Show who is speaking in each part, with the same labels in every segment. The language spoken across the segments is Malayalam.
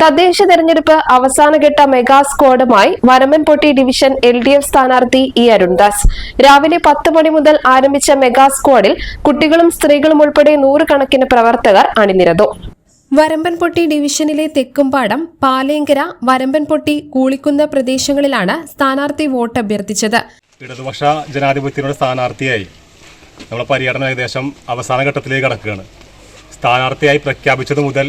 Speaker 1: തദ്ദേശ തെരഞ്ഞെടുപ്പ് അവസാനഘട്ട mega സ്ക്വാഡുമായി Varamanpotti division L D F സ്ഥാനാർത്ഥി ഇ അരുൺദാസ്. രാവിലെ പത്ത് മണി മുതൽ ആരംഭിച്ച മെഗാ സ്ക്വാഡിൽ കുട്ടികളും സ്ത്രീകളും ഉൾപ്പെടെ നൂറുകണക്കിന് പ്രവർത്തകർ അണിനിരന്നു. വരമ്പൻപൊട്ടി ഡിവിഷനിലെ തെക്കുംപാടം പാലേങ്കര വരമ്പൻപൊട്ടി കൂളിക്കുന്ന പ്രദേശങ്ങളിലാണ് സ്ഥാനാർത്ഥി വോട്ട് അഭ്യർത്ഥിച്ചത്.
Speaker 2: ഇടതുപക്ഷ ജനാധിപത്യത്തിനുള്ള സ്ഥാനാർത്ഥിയായി നമ്മുടെ പര്യടനം ഏകദേശം അവസാന ഘട്ടത്തിലേക്ക് കടക്കുകയാണ്. സ്ഥാനാർത്ഥിയായി പ്രഖ്യാപിച്ചത് മുതൽ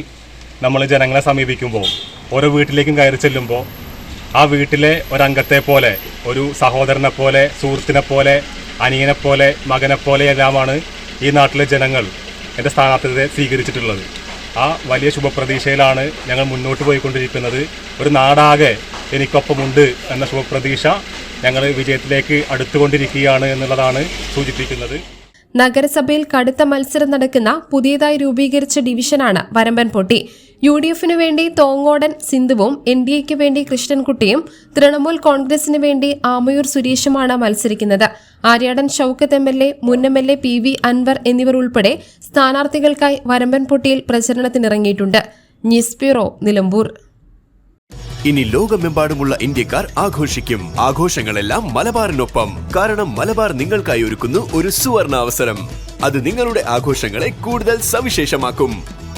Speaker 2: നമ്മൾ ജനങ്ങളെ സമീപിക്കുമ്പോൾ ഓരോ വീട്ടിലേക്കും കയറി ചെല്ലുമ്പോൾ ആ വീട്ടിലെ ഒരംഗത്തെ പോലെ ഒരു സഹോദരനെ പോലെ സുഹൃത്തിനെ പോലെ അനിയനെ പോലെ മകനെ പോലെ എല്ലാമാണ് ഈ നാട്ടിലെ ജനങ്ങൾ എന്റെ സ്ഥാനാർത്ഥിയെ സ്വീകരിച്ചിട്ടുള്ളത്. ആ വലിയ ശുഭപ്രതീക്ഷയിലാണ് ഞങ്ങൾ മുന്നോട്ട് പോയിക്കൊണ്ടിരിക്കുന്നത്. ഒരു നാടാകെ എനിക്കൊപ്പമുണ്ട് എന്ന ശുഭപ്രതീക്ഷ ഞങ്ങൾ വിജയത്തിലേക്ക് അടുത്തുകൊണ്ടിരിക്കുകയാണ് എന്നുള്ളതാണ് സൂചിപ്പിക്കുന്നത്.
Speaker 1: നഗരസഭയിൽ കടുത്ത മത്സരം നടക്കുന്ന പുതിയതായി രൂപീകരിച്ച ഡിവിഷനാണ് വരമ്പൻപൊട്ടി. യു ഡി എഫിനു വേണ്ടി തോങ്ങോടൻ സിന്ധുവും എൻ ഡി എക്ക് വേണ്ടി കൃഷ്ണൻകുട്ടിയും തൃണമൂൽ കോൺഗ്രസിന് വേണ്ടി ആമയൂർ സുരേഷുമാണ് മത്സരിക്കുന്നത്. Aryadan Shoukath M L A മുൻ M L A P V Anvar എന്നിവർ ഉൾപ്പെടെ സ്ഥാനാർത്ഥികൾക്കായി വരമ്പൻപൊട്ടിയിൽ പ്രചരണത്തിനിറങ്ങിയിട്ടുണ്ട്. News bureau Nilambur.
Speaker 3: ഇനി ലോകമെമ്പാടുമുള്ള ഇന്ത്യക്കാർ ആഘോഷിക്കും. ആഘോഷങ്ങളെല്ലാം മലബാറിനൊപ്പം. കാരണം മലബാർ നിങ്ങൾക്കായി ഒരുക്കുന്നു ഒരു സുവർണ അവസരം അത് നിങ്ങളുടെ ആഘോഷങ്ങളെ കൂടുതൽ സവിശേഷമാക്കും.